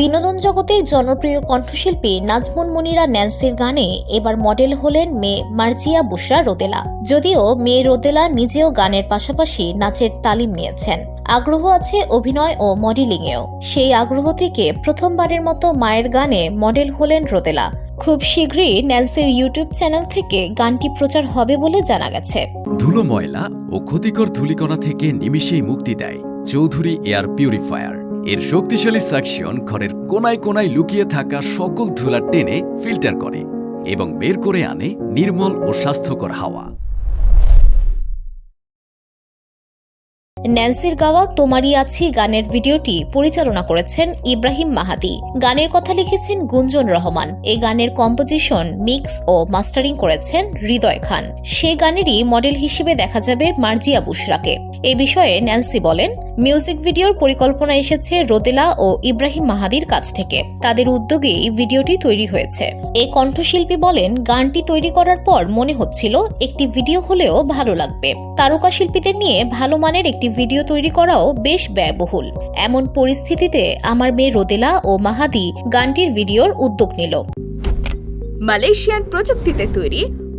বিনোদন জগতের জনপ্রিয় কণ্ঠশিল্পী নাজমুন মনিরা ন্যান্সির গানে এবার মডেল হলেন মেয়ে মার্জিয়া বুশরা রোদেলা। যদিও মেয়ে রোদেলা নিজেও গানের পাশাপাশি নাচের তালিম নিয়েছেন। আগ্রহ আছে অভিনয় ও মডেলিংয়েও। সেই আগ্রহ থেকে প্রথমবারের মতো মায়ের গানে মডেল হলেন রোদেলা। খুব শীঘ্রই ন্যান্সির ইউটিউব চ্যানেল থেকে গানটি প্রচার হবে বলে জানা গেছে। ধুলো ময়লা ও ক্ষতিকর ধূলিকণা থেকে নিমিষেই মুক্তি দেয় চৌধুরী এয়ার পিউরিফায়ার। এর শক্তিশালী সাকশন ঘরের কোনায় কোনায় লুকিয়ে থাকা সকল ধুলা টেনে ফিল্টার করে এবং বের করে আনে নির্মল ও স্বাস্থ্যকর হাওয়া। ন্যান্সির গাওয়া তোমারই আছি গানের ভিডিওটি পরিচালনা করেছেন ইব্রাহিম মাহাদি। গানের কথা লিখেছেন গুঞ্জন রহমান। এই গানের কম্পোজিশন মিক্স ও মাস্টারিং করেছেন হৃদয় খান। সে গানেরই মডেল হিসেবে দেখা যাবে মার্জিয়া বুশরাকে। এ বিষয়ে ন্যান্সি বলেন মিউজিক ভিডিওর পরিকল্পনা এসেছে রোদেলা ও ইব্রাহিম মাহাদির কাছ থেকে। তাদের উদ্যোগে এই ভিডিওটি তৈরি হয়েছে। এই কণ্ঠশিল্পী বলেন, গানটি তৈরি করার পর মনে হচ্ছিল একটি ভিডিও হলেও ভালো লাগবে। তারকা শিল্পীদের নিয়ে ভালো মানের একটি ভিডিও তৈরি করাও বেশ ব্যয়বহুল। এমন পরিস্থিতিতে আমার মেয়ে রোদেলা ও মাহাদি গানটির ভিডিওর উদ্যোগ নিল। মালয়েশিয়ান প্রযুক্তিতে তৈরি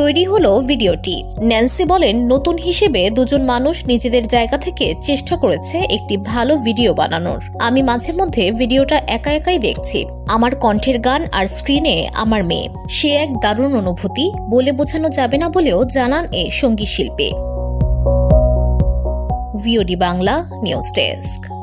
তৈরি হলো ভিডিওটি। ন্যান্সি বলেন, নতুন হিসেবে দুজন মানুষ নিজেদের জায়গা থেকে চেষ্টা করেছে একটি ভালো ভিডিও বানানোর। আমি মাঝে মধ্যে ভিডিওটা একা একাই দেখছি। আমার কণ্ঠের গান আর স্ক্রিনে আমার মেয়ে। সে এক দারুণ অনুভূতি। বলে বোঝানো যাবে না বলেও জানান এ সংগীত শিল্পী। Bangla news desk.